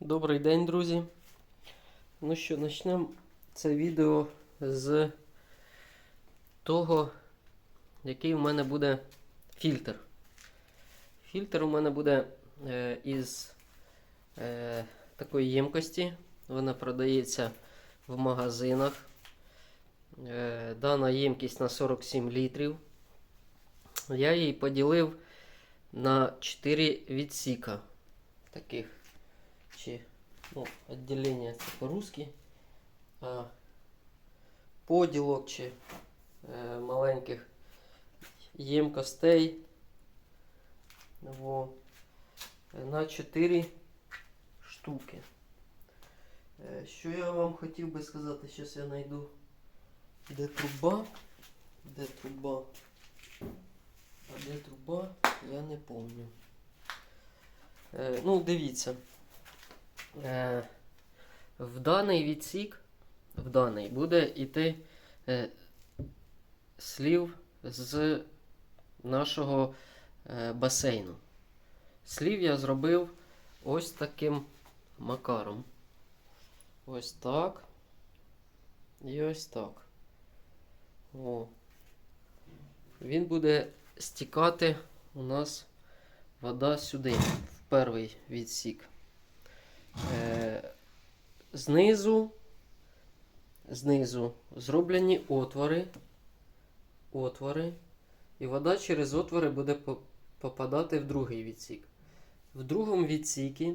Добрий день, друзі. Ну що, почнемо це відео з того, який у мене буде фільтр. Фільтр у мене буде е, із е, такої ємкості. Вона продається в магазинах. Е, дана ємкість на 47 літрів. Я її поділив на 4 відсіка таких чи ну, відділення це по-русски, а поділок чи е, маленьких ємкостей во, на 4 штуки. Е, що я вам хотів би сказати, зараз я знайду де труба, де труба, а де труба, я не пам'ятаю. Е, ну, дивіться. Е, в даний відсік, в даний буде йти е, слів з нашого е, басейну. Слів я зробив ось таким макаром. Ось так. І ось так. О. Він буде стікати у нас вода сюди, в перший відсік. Е, знизу, знизу зроблені отвори, отвори, і вода через отвори буде по- попадати в другий відсік. В другому відсікі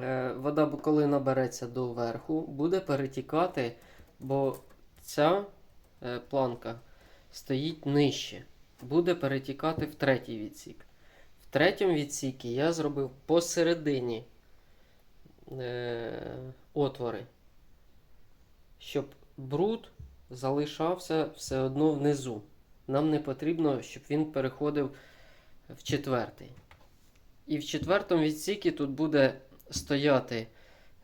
е, вода, коли набереться до верху, буде перетікати, бо ця е, планка стоїть нижче. Буде перетікати в третій відсік. В третьому відсікі я зробив посередині е, отвори, щоб бруд залишався все одно внизу. Нам не потрібно, щоб він переходив в четвертий. І в четвертому відсікі тут буде стояти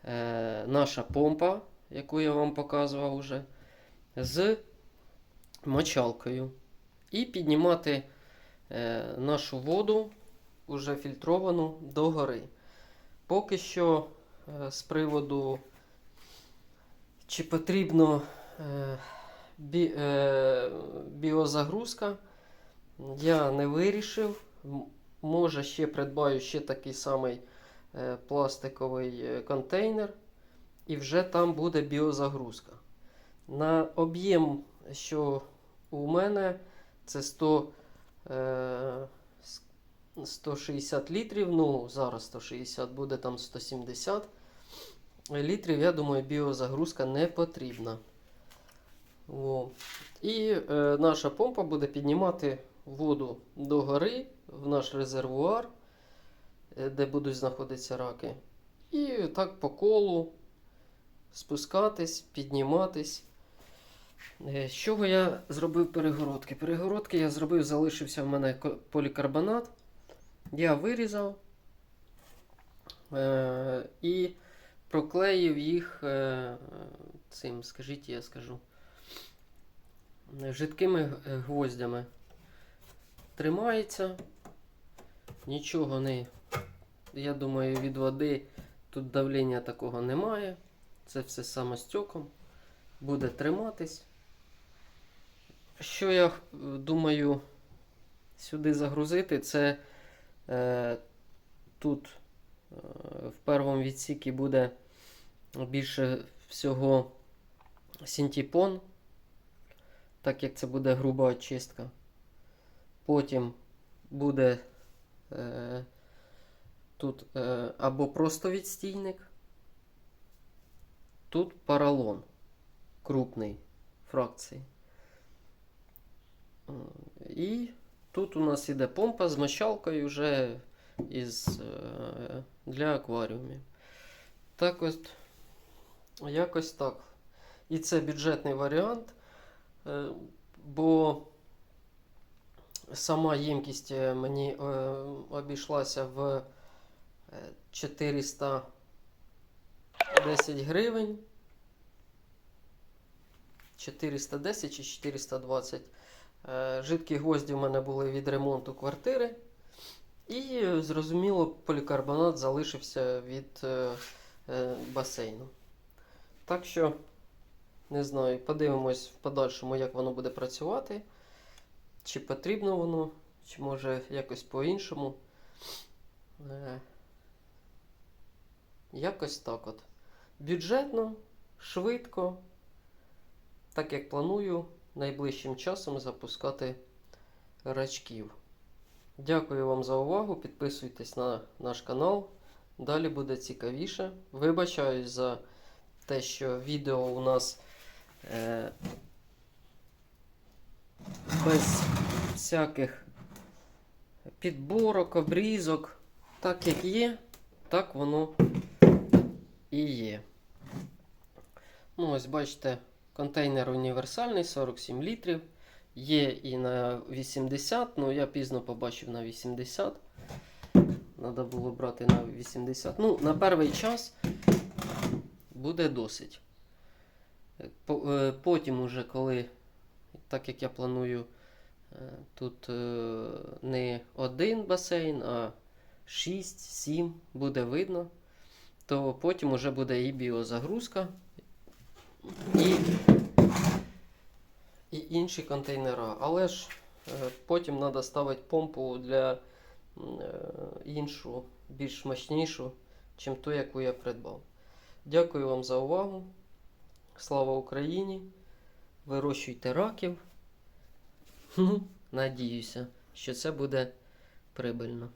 е, наша помпа, яку я вам показував уже, з мочалкою. І піднімати е, нашу воду, уже фільтровану, догори. Поки що з приводу, чи потрібно е, бі, е, біозагрузка, я не вирішив. Може, ще придбаю ще такий самий е, пластиковий е, контейнер, і вже там буде біозагрузка. На об'єм, що у мене, це 100, е, с- 160 літрів. Ну, зараз 160 буде там 170 літрів. Я думаю, біозагрузка не потрібна. О. І е, наша помпа буде піднімати воду догори в наш резервуар, е, де будуть знаходитися раки. І так по колу спускатись, підніматись. Е, З чого я зробив перегородки? Перегородки я зробив, залишився в мене полікарбонат. Я вирізав е, і проклеїв їх е, цим, скажіть, я скажу, жидкими е, гвоздями. Тримається, нічого не. Я думаю, від води тут давлення такого немає. Це все самостьоком. Буде триматись. Що я думаю сюди загрузити, це е, тут е, в першому відсікі буде більше всього синтепон, так як це буде груба очистка. Потім буде е, тут е, або просто відстійник, тут поролон крупний фракції. Е, І тут у нас іде помпа з мочалкою вже із, е, для акваріумів. Так от, якось так. І це бюджетний варіант, е, бо сама ємкість е, мені обійшлася в е, 410 гривень. 410 чи 420. Е, Жидкі гвозді в мене були від ремонту квартири. І е, зрозуміло, полікарбонат залишився від е, е, басейну. Так що, не знаю, подивимось в подальшому, як воно буде працювати. Чи потрібно воно, чи може якось по-іншому. Якось так от. Бюджетно, швидко, так як планую найближчим часом запускати рачків. Дякую вам за увагу. Підписуйтесь на наш канал. Далі буде цікавіше. Вибачаюсь за те, що відео у нас е, без всяких підборок, обрізок. Так як є, так воно і є. Ну, ось бачите, контейнер універсальний 47 літрів. Є і на 80, ну я пізно побачив на 80. Треба було брати на 80. Ну, на перший час буде досить. Е, по- Потім, уже коли, так як я планую, е, тут е, не один басейн, а 6-7 буде видно, то потім уже буде і біозагрузка, і і інші контейнера. Але ж е, потім треба ставити помпу для е, іншу, більш мощнішу, чим ту, яку я придбав. Дякую вам за увагу. Слава Україні! Вирощуйте раків. Надіюся, що це буде прибильно.